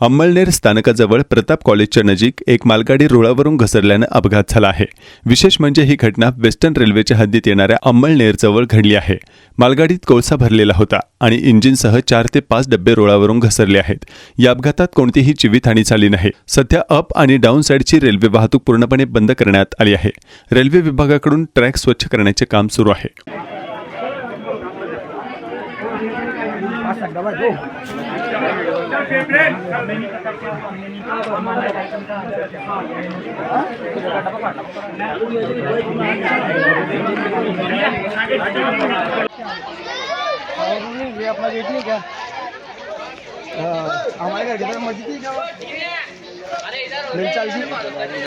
अंमळनेर स्थानकाजवळ प्रताप कॉलेजच्या नजीक एक मालगाडी रुळावरून घसरल्यानं अपघात झाला आहे. विशेष म्हणजे ही घटना वेस्टर्न रेल्वेच्या हद्दीत येणाऱ्या अंमळनेरजवळ घडली आहे. मालगाडीत कोळसा भरलेला होता आणि इंजिनसह चार ते पाच डबे रुळावरून घसरले आहेत. या अपघातात कोणतीही जीवितहानी झाली नाही. सध्या अप आणि डाऊन साईडची रेल्वे वाहतूक पूर्णपणे बंद करण्यात आली आहे. रेल्वे विभागाकडून ट्रॅक स्वच्छ करण्याचे काम सुरू आहे. ये अपना गेट नहीं क्या हाँ, हमारे घर के तरफ मस्जिद नहीं क्या मिल चाल जी